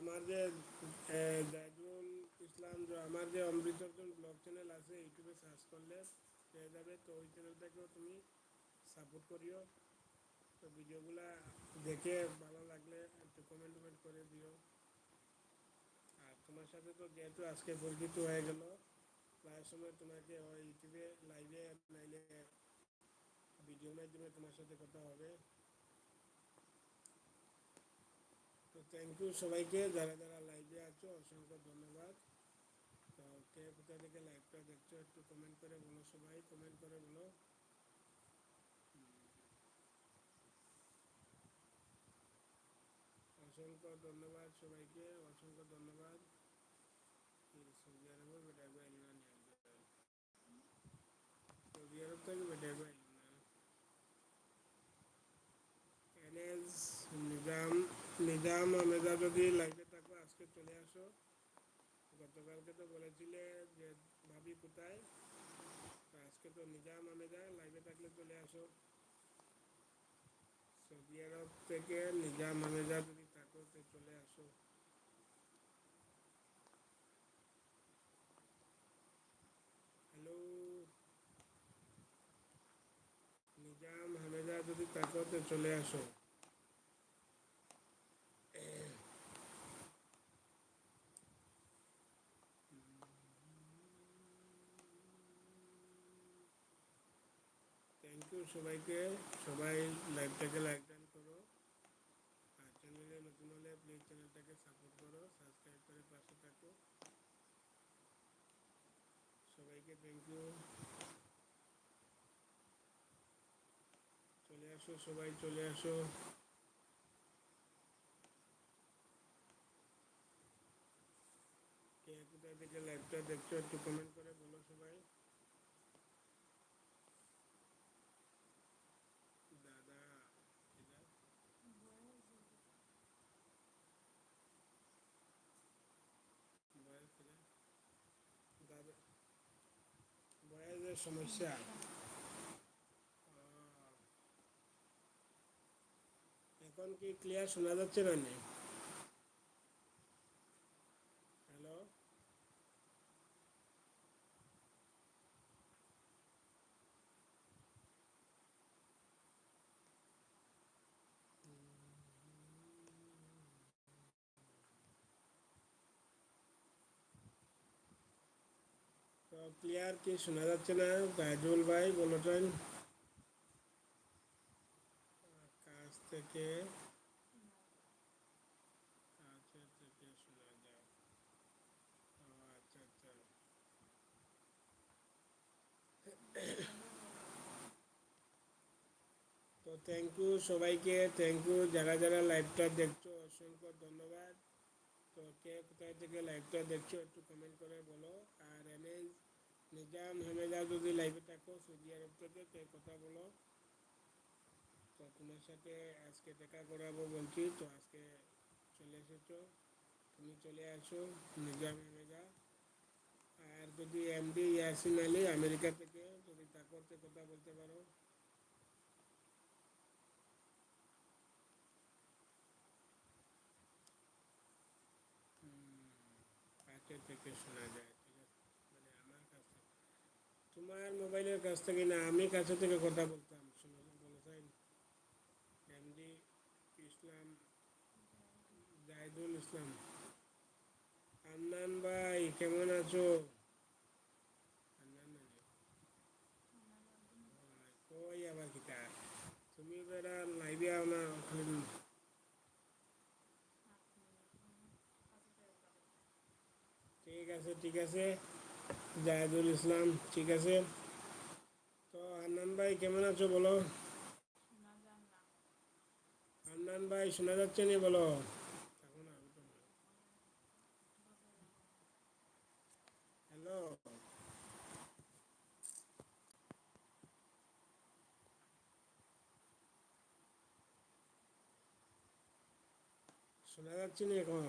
আমার যে জাহিদুল ইসলাম আমার যে অমৃত অর্জন ব্লগ চ্যানেল আছে, ইউটিউবে সার্চ করলে পেয়ে যাবে। তো ওই চ্যানেলটাকেও তুমি সাপোর্ট করিও। তো ভিডিওগুলা দেখে ভালো লাগলে একটু কমেন্ট টমেন্ট করে দিও। আর তোমার সাথে তো যেহেতু আজকে পরিচিত হয়ে গেল, প্রায় সময় তোমাকে ওই ইউটিউবে লাইভে নাইলে ভিডিও মাধ্যমে তোমার সাথে কথা হবে। তো থ্যাংক ইউ সবাইকে যারা যারা লাইভে আছো অসংখ্য ধন্যবাদ তো কে কোথা থেকে লাইভটা দেখছ একটু কমেন্ট করে বলো সবাই কমেন্ট করে বলো অসংখ্য ধন্যবাদ সবাইকে অসংখ্য ধন্যবাদ সৌদি আরবে বেটা বাইল না সৌদি আরব থেকে বেটা বাইল না এনএস নিজাম নিজাম আমেদা যদি লাইভে থাকো, আজকে চলে আসো। গতকালকে তো বলেছিলে যে ভাবি কোথায়? আজকে তো নিজাম আমেদা লাইভে থাকলে চলে আসো। সৌদি আরব থেকে নিজাম আমেদা যদি থাকো, তো চলে আসো। হ্যালো নিজাম হামেদা যদি থাকো, তো চলে আসো। সবাইকে, সবাই লাইভটাকে লাইক ডান করো। আর চ্যানেলে নতুন হলে প্লিজ চ্যানেলটাকে সাপোর্ট করো সাবস্ক্রাইব করে পাশে থাকো। সবাইকে থ্যাংক ইউ চলে আসো সবাই, চলে আসো। কে কোথা থেকে লাইভটা দেখছ একটু কমেন্ট করে বলো সবাই। বয়সের সমস্যা এখন কি ক্লিয়ার শোনা যাচ্ছে না নে? হ্যালো তো ক্লিয়ার কি শোনা যাচ্ছে না? গাজুল ভাই বলতেন কাছ থেকে কাছে থেকে শোনা যায়। আচ্ছা আচ্ছা। তো থ্যাংক ইউ সবাইকে থ্যাংক ইউ যারা যারা লাইভটা দেখছ, অসংখ্য ধন্যবাদ। তো কে কোথায় থেকে লাইভটা দেখছ একটু কমেন্ট করে বলো। আর এমএ নিজাম হেমেদা যদি লাইভে থাকো সৌদি আরব থেকে কে কথা বলো। তো তোমার সাথে আজকে দেখা করাবো বলছি, তো আজকে চলে এসেছ তুমি চলে আসো নিজাম হেমেদা। আর যদি এমডি ইয়াসিন আলী আমেরিকা থেকে, যদি তাকরতে কথা বলতে পারো কাছে থেকে শোনা যায় ঠিক আছে মানে আমার কাছ থেকে তোমার মোবাইলের কাছ থেকে না, আমি কাছে থেকে কথা বলতাম। ইসলাম, জাহিদুল ইসলাম, আন্নান ভাই, কেমন আছো? কই আবার কিতা? তুমি বেড়া লাইভে আও না ঠিক আছে ঠিক আছে। জাহেদুল ইসলাম, ঠিক আছে? তো আন্নান ভাই, কেমন আছো বলো? আন্নান ভাই, শোনা যাচ্ছে নি বলো? হ্যালো? শোনা যাচ্ছে না এখন?